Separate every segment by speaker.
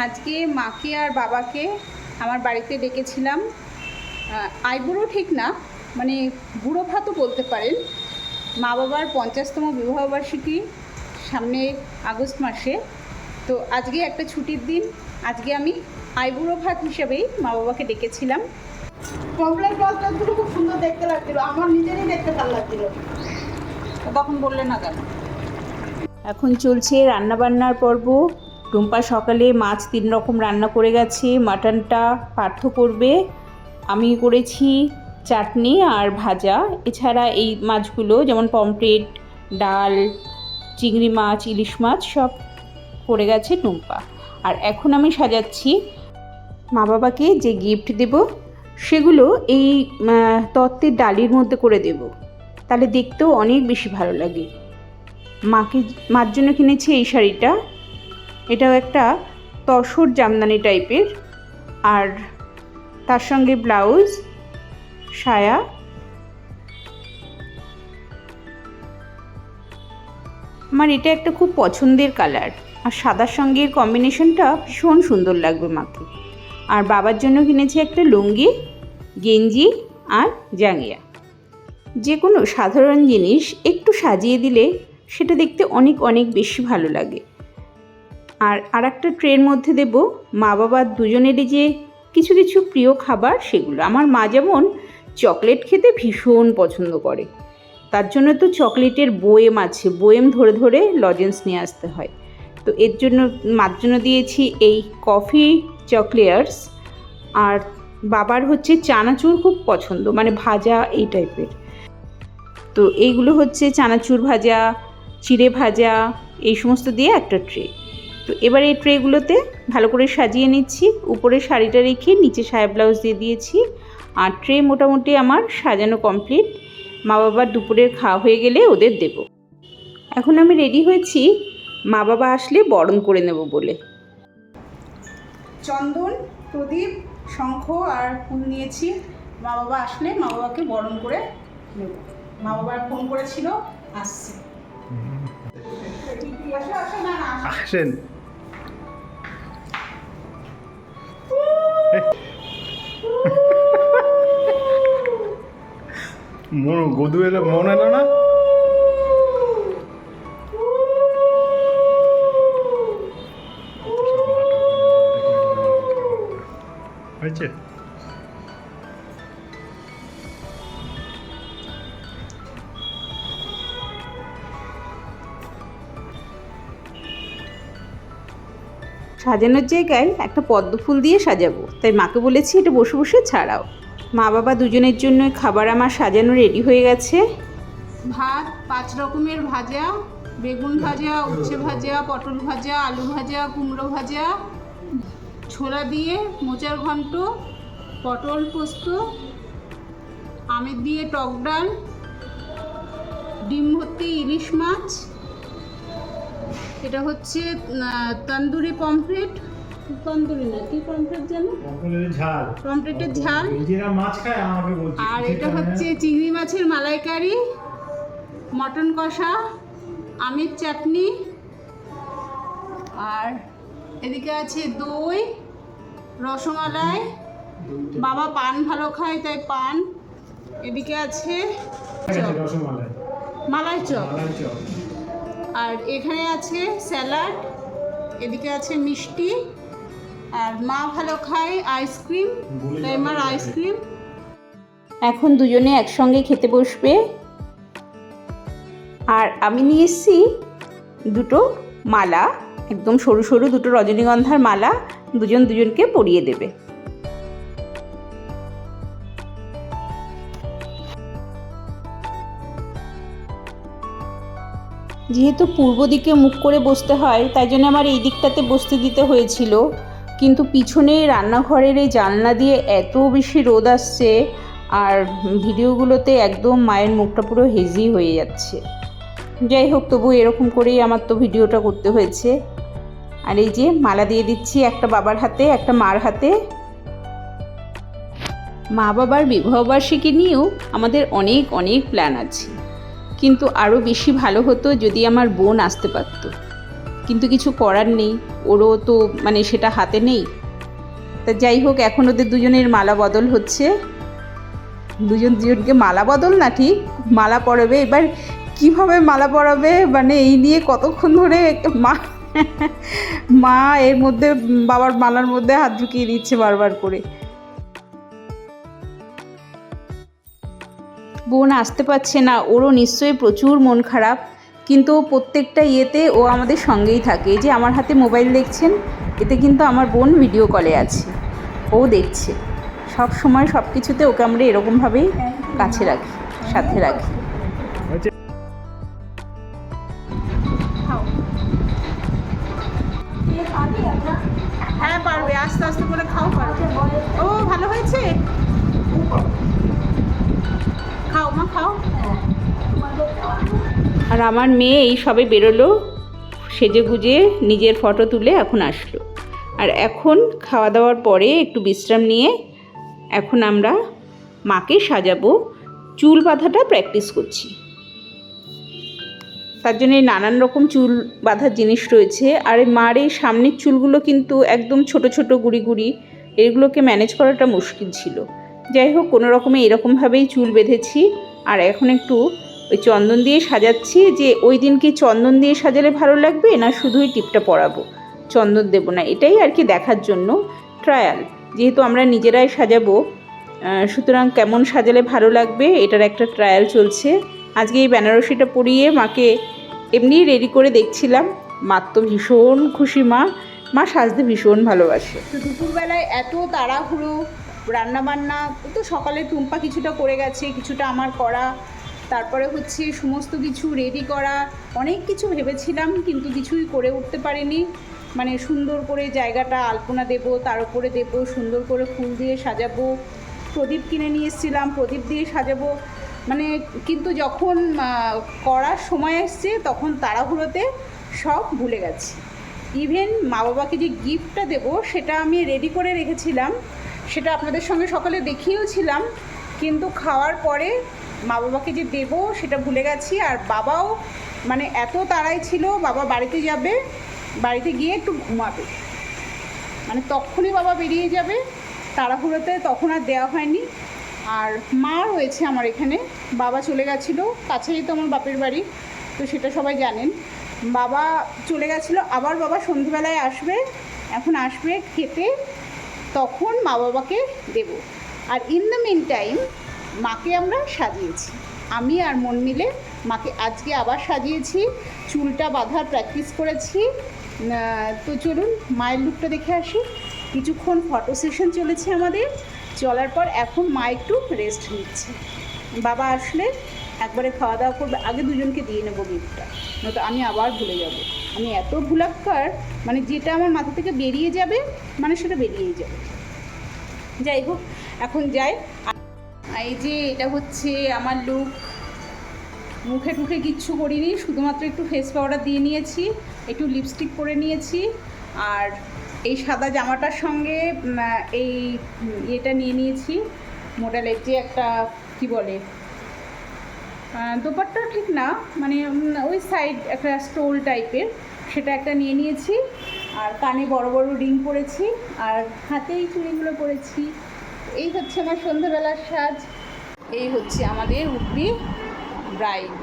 Speaker 1: আজকে মাকে আর বাবাকে আমার বাড়িতে ডেকেছিলাম। আইবুড়ো ঠিক না মানে বুড়ো ভাতও বলতে পারেন। মা বাবার পঞ্চাশতম বিবাহবার্ষিকী সামনে আগস্ট মাসে। তো আজকে একটা ছুটির দিন আজকে আমি আইবুড়ো ভাত হিসাবেই মা বাবাকে ডেকেছিলাম।
Speaker 2: কমপ্লেন বলটা খুব সুন্দর দেখতে লাগছিল আমার নিজেরই দেখতে ভালো লাগছিল।
Speaker 1: তখন বললে না কেন? এখন চলছে রান্নাবান্নার পর্ব। টুম্পা সকালে মাছ তিন রকম রান্না করে গেছে। মাটনটা পার্থ করবে। আমি করেছি চাটনি আর ভাজা। এছাড়া এই মাছগুলো যেমন পমফ্রেট, ডাল, চিংড়ি মাছ, ইলিশ মাছ সব করে গেছে টুম্পা আর এখন আমি সাজাচ্ছি মা বাবাকে যে গিফট দেব, সেগুলো এই তত্ত্বের ডালির মধ্যে করে দেব। তাহলে দেখতেও অনেক বেশি ভালো লাগে। মাকে, মার জন্য কিনেছি এই শাড়িটা। এটাও একটা তসর জামদানি টাইপের। আর তার সঙ্গে ব্লাউজ, সায়া। আমার এটা একটা খুব পছন্দের কালার। আর সাদার সঙ্গে কম্বিনেশনটা ভীষণ সুন্দর লাগবে মাকে আর বাবার জন্য কিনেছি একটা লুঙ্গি, গেঞ্জি আর জাঙ্গিয়া। যে কোনো সাধারণ জিনিস একটু সাজিয়ে দিলে সেটা দেখতে অনেক অনেক বেশি ভালো লাগে। আর আর একটা ট্রের মধ্যে দেব মা বাবার দুজনেরই যে কিছু কিছু প্রিয় খাবার সেগুলো। আমার মা যেমন চকলেট খেতে ভীষণ পছন্দ করে, তার জন্য তো চকলেটের বোয়েম আছে, বোয়েম ধরে ধরে লজেন্স নিয়ে আসতে হয়। তো এর জন্য, মার জন্য দিয়েছি এই কফি চকলেয়ার্স, আর বাবার হচ্ছে চানাচুর খুব পছন্দ মানে ভাজা এই টাইপের। তো এইগুলো হচ্ছে চানাচুর ভাজা, চিড়ে ভাজা, এই সমস্ত দিয়ে একটা ট্রে। তো এবার এই ট্রেগুলোতে ভালো করে সাজিয়ে নিচ্ছি। উপরে শাড়িটা রেখে নিচে সায়া ব্লাউজ দিয়ে দিয়েছি। আর ট্রে মোটামুটি আমার সাজানো কমপ্লিট। মা বাবার দুপুরের খাওয়া হয়ে গেলে ওদের দেব। এখন আমি রেডি হয়েছি। মা বাবা আসলে বরণ করে নেব বলে। চন্দন, প্রদীপ, শঙ্খ আর ফুল নিয়েছি। মা বাবা আসলে মা বাবাকে বরণ করে নেব। মা বাবার ফোন করেছিল, আসছে।
Speaker 3: আসেন। মন গদু এলো মন এলো না
Speaker 1: সাজানোর জায়গায় একটা পদ্ম ফুল দিয়ে সাজাবো। তাই মাকে বলেছি, এটা বসে বসে ছাড়াও। মা বাবা দুজনের জন্য খাবার আমার সাজানো রেডি হয়ে গেছে। ভাত, পাঁচ রকমের ভাজা, বেগুন ভাজা, উচ্ছে ভাজা, পটল ভাজা, আলু ভাজা, কুমড়ো ভাজা। ছোলা দিয়ে মোচার ঘন্ট, পটল পোস্ত, আমের দিয়ে টক ডাল, ডিম ভর্তি ইলিশ মাছ এটা হচ্ছে তন্দুরি পমফ্রেট। তন্দুরি না কি পমফ্রেট জানো
Speaker 3: ঝাল।
Speaker 1: পমফ্রেটের ঝাল।
Speaker 3: মাছ খায় আমাকে
Speaker 1: আর এটা হচ্ছে চিংড়ি মাছের মালাইকারি মটন কষা আমের চাটনি আর এদিকে আছে দই রসমালাই। বাবা পান ভালো খায় তাই পান। এদিকে আছে chop,
Speaker 3: rasmalai.
Speaker 1: Malai chop.
Speaker 3: Malai chop.
Speaker 1: আর এখানে আছে স্যালাড এদিকে আছে মিষ্টি আর মা ভালো খায় আইসক্রিম তাই আমার আইসক্রিম। এখন দুজনে একসঙ্গে খেতে বসবে। আর আমি নিয়ে এসেছি দুটো মালা একদম সরু সরু দুটো রজনীগন্ধার মালা দুজন দুজনকে পরিয়ে দেবে। যেহেতু পূর্ব দিকে মুখ করে বসতে হয়, তাই জন্য আমার এই দিকটাতে বসতে দিতে হয়েছিল। কিন্তু পিছনে রান্নাঘরের এই জানলা দিয়ে এত বেশি রোদ আসছে আর ভিডিওগুলোতে একদম মায়ের মুখটা পুরো হেজি হয়ে যাচ্ছে। যাই হোক, তবু এরকম করেই আমার তো ভিডিওটা করতে হয়েছে। আর এই যে মালা দিয়ে দিচ্ছি একটা বাবার হাতে, একটা মার হাতে। মা বাবার বিবাহবার্ষিকী নিয়েও আমাদের অনেক অনেক প্ল্যান আছে। কিন্তু আরও বেশি ভালো হতো যদি আমার বোন আসতে পারতো। কিন্তু কিছু করার নেই, ওরও তো মানে সেটা হাতে নেই। তা যাই হোক, এখন ওদের দুজনের মালা বদল হচ্ছে। দুজন দুজনকে মালা বদল না ঠিক? মালা পরাবে, এবার কীভাবে মালা পরাবে? মানে এই নিয়ে কতক্ষণ ধরে মা মা এর মধ্যে, বাবার মালার মধ্যে হাত ঢুকিয়ে দিচ্ছে বারবার করে। বোন আসতে পারছে না, ওরও নিশ্চয়ই প্রচুর মন খারাপ। কিন্তু প্রত্যেকটা ইয়েতে ও আমাদের সঙ্গেই থাকে। এই যে আমার হাতে মোবাইল দেখছেন, এতে কিন্তু আমার বোন ভিডিও কলে আছে। ও দেখছে। সব সময় সব কিছুতে ওকে আমরা এরকমভাবেই কাছে রাখি, সাথে রাখি। হ্যাঁ পারবে। আস্তে আস্তে করে খাও, পারবে। ও, ভালো হয়েছে? খাও, মা খাও। আর আমার মেয়ে এই সবে বেরোলো, সেজে গুজে নিজের ফটো তুলে এখন আসলো। আর এখন খাওয়া দাওয়ার পরে একটু বিশ্রাম নিয়ে এখন আমরা মাকে সাজাবো, চুল বাঁধাটা প্র্যাকটিস করছি। তার জন্য নানান রকম চুল বাঁধার জিনিস রয়েছে। আর মার এই সামনের চুলগুলো কিন্তু একদম ছোট ছোট গুড়ি গুড়ি, এগুলোকে ম্যানেজ করাটা মুশকিল ছিল। যাই হোক, কোনো রকমে এরকমভাবেই চুল বেঁধেছি। আর এখন একটু ওই চন্দন দিয়ে সাজাচ্ছি যে ওই দিন কি চন্দন দিয়ে সাজালে ভালো লাগবে না শুধুই টিপটা পরাবো? চন্দন দেবো না, এটাই আর কি দেখার জন্য। ট্রায়াল, যেহেতু আমরা নিজেরাই সাজাবো সুতরাং কেমন সাজালে ভালো লাগবে এটার একটা ট্রায়াল চলছে। আজকে এই বেনারসিটা পরিয়ে মাকে এমনি রেডি করে দেখছিলাম। মার তো ভীষণ খুশি মা মা সাজতে ভীষণ ভালোবাসে। দুপুরবেলায় এত তাড়াহুড়ো রান্নাবান্না তো সকালে টুম্পা কিছুটা করে গেছে, কিছুটা আমার করা। তারপরে হচ্ছে সমস্ত কিছু রেডি করা। অনেক কিছু ভেবেছিলাম, কিন্তু কিছুই করে উঠতে পারিনি। মানে সুন্দর করে জায়গাটা আলপনা দেব, তার উপরে দেব, সুন্দর করে ফুল দিয়ে সাজাবো। প্রদীপ কিনে নিয়ে এসেছিলাম, প্রদীপ দিয়ে সাজাবো। মানে কিন্তু যখন করার সময় এসছে, তখন তাড়াহুড়োতে সব ভুলে গেছি। ইভেন মা বাবাকে যে গিফটটা দেবো, সেটা আমি রেডি করে রেখেছিলাম। সেটা আপনাদের সঙ্গে সকালে দেখিয়েওছিলাম, কিন্তু খাওয়ার পরে মা বাবাকে যে দেবো সেটা ভুলে গেছি, আর বাবাও মানে এত তাড়াই ছিল, বাবা বাড়িতে যাবে, বাড়িতে গিয়ে একটু ঘুমাবে। মানে তখনই বাবা বেরিয়ে যাবে, তাড়াহুড়োতে তখন আর দেওয়া হয়নি। আর মা রয়েছে আমার এখানে, বাবা চলে গেছিল কাছেই তো আমার বাপের বাড়ি, তো সেটা সবাই জানেন। বাবা চলে গেছিল, আবার বাবা সন্ধেবেলায় আসবে, এখন আসবে খেতে। তখন মা বাবাকে দেব। আর ইন দ্য মিন টাইম মাকে আমরা সাজিয়েছি। আমি আর মন মিলে মাকে আজকে আবার সাজিয়েছি, চুলটা বাঁধার প্র্যাকটিস করেছি। তো চলুন, মায়ের লুকটা দেখে আসি। কিছুক্ষণ ফটো সেশন চলেছে আমাদের। চলার পর এখন মা একটু রেস্ট নিচ্ছে। বাবা আসলে একবারে খাওয়া দাওয়া করবে। আগে দুজনকে দিয়ে নেব গিফটটা নয়তো আমি আবার ভুলে যাব। আমি এত ভুলাক্কার মানে যেটা আমার মাথা থেকে বেরিয়ে যাবে মানে সেটা বেরিয়েই যাবে। যাই হোক, এখন যাই। এই যে এটা হচ্ছে আমার লুক মুখে টুখে কিচ্ছু করিনি, শুধুমাত্র একটু ফেস পাউডার দিয়ে নিয়েছি, একটু লিপস্টিক পরে নিয়েছি। আর এই সাদা জামাটার সঙ্গে এই ইয়েটা নিয়ে নিয়েছি। মোডালের যে একটা, কি বলে দোপাট্টা ঠিক না মানে ওই সাইড একটা স্টোল টাইপের সেটা একটা নিয়ে নিয়েছি আর কানে বড় বড় রিং পরেছি আর হাতেই চুড়িগুলো পরেছি। এই হচ্ছে আমার সন্ধ্যাবেলার সাজ এই হচ্ছে আমাদের উঠবি ব্রাইড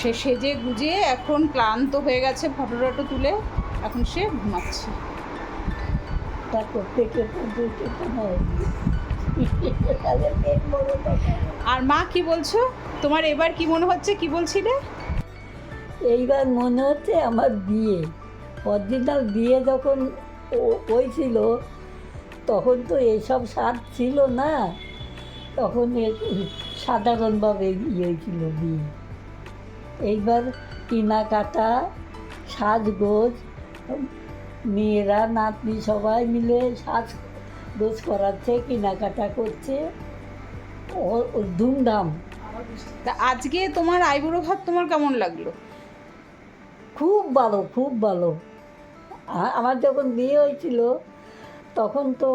Speaker 1: সে সেজে গুজে এখন ক্লান্ত হয়ে গেছে ফটো টটো তুলে এখন সে ঘুমাচ্ছে।
Speaker 2: তারপর পেটে
Speaker 1: আর মা কি বলছো? তোমার এবার কি মনে হচ্ছে? কি বলছিলে?
Speaker 2: এইবার মনে হচ্ছে আমার বিয়ে। অরিজিনাল বিয়ে যখন হয়েছিল, তখন তো এসব স্বাদ ছিল না। তখন সাধারণভাবে ইয়ে হয়েছিল বিয়ে। এইবার কেনাকাটা, সাজগোজ, মেয়েরা, নাতনি সবাই মিলে সাজগোজ করাচ্ছে কেনাকাটা করছে। ধুমধাম।
Speaker 1: তা আজকে তোমার আইবুড়ো ভাত তোমার কেমন লাগল?
Speaker 2: খুব ভালো খুব ভালো। আমার যখন বিয়ে হয়েছিল তখন তো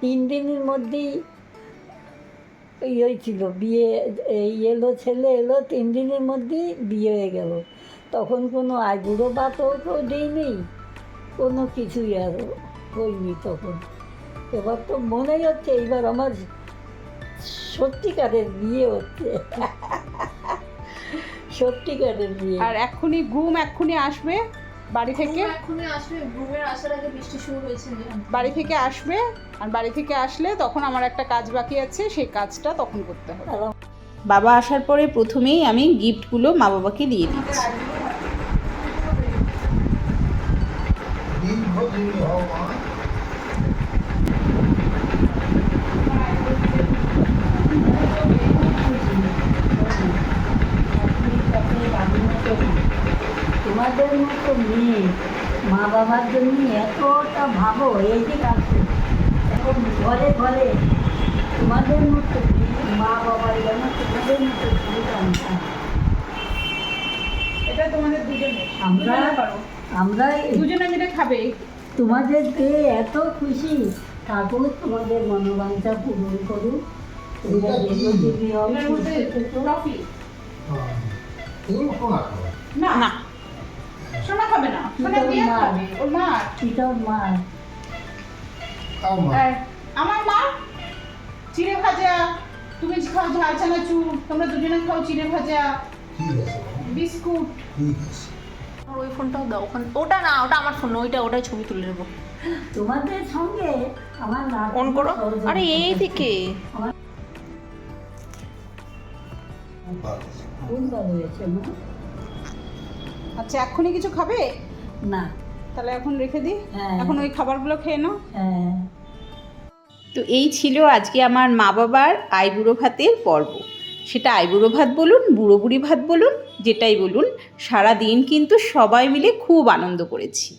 Speaker 2: তিন দিনের মধ্যেই ইয়ে হয়েছিল বিয়ে এই এলো ছেলে এলো তিন দিনের মধ্যেই বিয়ে হয়ে গেল। তখন কোনো আইবুড়ো ভাতও তো দিইনি কোনো কিছুই আর হয়নি তখন। এবার তো মনে হচ্ছে এইবার আমার সত্যিকারের বিয়ে হচ্ছে সত্যিকারের বিয়ে
Speaker 1: আর এক্ষুনি ঘুম এক্ষুনি আসবে? বাড়ি থেকে?
Speaker 4: এখনই আসবে ঘুমের আসার আগে বৃষ্টি শুরু হয়েছে।
Speaker 1: বাড়ি থেকে আসবে আর বাড়ি থেকে আসলে তখন আমার একটা কাজ বাকি আছে সেই কাজটা তখন করতে হবে। বাবা আসার পরে প্রথমেই আমি গিফটগুলো মা বাবাকে দিয়ে দিচ্ছি
Speaker 2: মতো মেয়ে মা বাবার জন্য এতটা ভাবো এই যে কাছে এখন ঘরে ঘরে তোমাদের মতো মা বাবার যেন তোমাদের মতো
Speaker 1: এটা তোমাদের দুজনে
Speaker 2: আমরা আমরা
Speaker 1: দুজনে মিলে খাবে।
Speaker 2: তোমাদের পেয়ে এত খুশি। ঠাকুর তোমাদের মনোবাঞ্ছা পূরণ
Speaker 1: না। সোনা খাবে না সোনা
Speaker 2: মা।
Speaker 1: খাবে ওর মা।
Speaker 2: ওর মা।
Speaker 1: আমার মা চিড়ে ভাজা তুমি খাও ঝাল চানাচুর তোমরা দুজনে খাও চিড়ে ভাজা বিস্কুট।
Speaker 4: ওই ফোনটাও দাও ওখানে ওটা না ওটা আমার ফোন ওইটা ওটাই ছবি তুলে নেব।
Speaker 2: তোমাদের সঙ্গে আমার নাচ
Speaker 4: অন করো। আরে এই দিকে।
Speaker 5: খুব ভালো।
Speaker 2: হয়েছে মা।
Speaker 1: আচ্ছা এখনই কিছু খাবে?
Speaker 2: না।
Speaker 1: তাহলে এখন রেখে দিই।
Speaker 2: হ্যাঁ।
Speaker 1: এখন ওই খাবারগুলো খেয়ে নাও।
Speaker 2: হ্যাঁ।
Speaker 1: তো এই ছিল আজকে আমার মা বাবার আইবুড়ো ভাতের পর্ব। সেটা আইবুড়ো ভাত বলুন বুড়ো বুড়ি ভাত বলুন যেটাই বলুন সারা দিন কিন্তু সবাই মিলে খুব আনন্দ করেছি।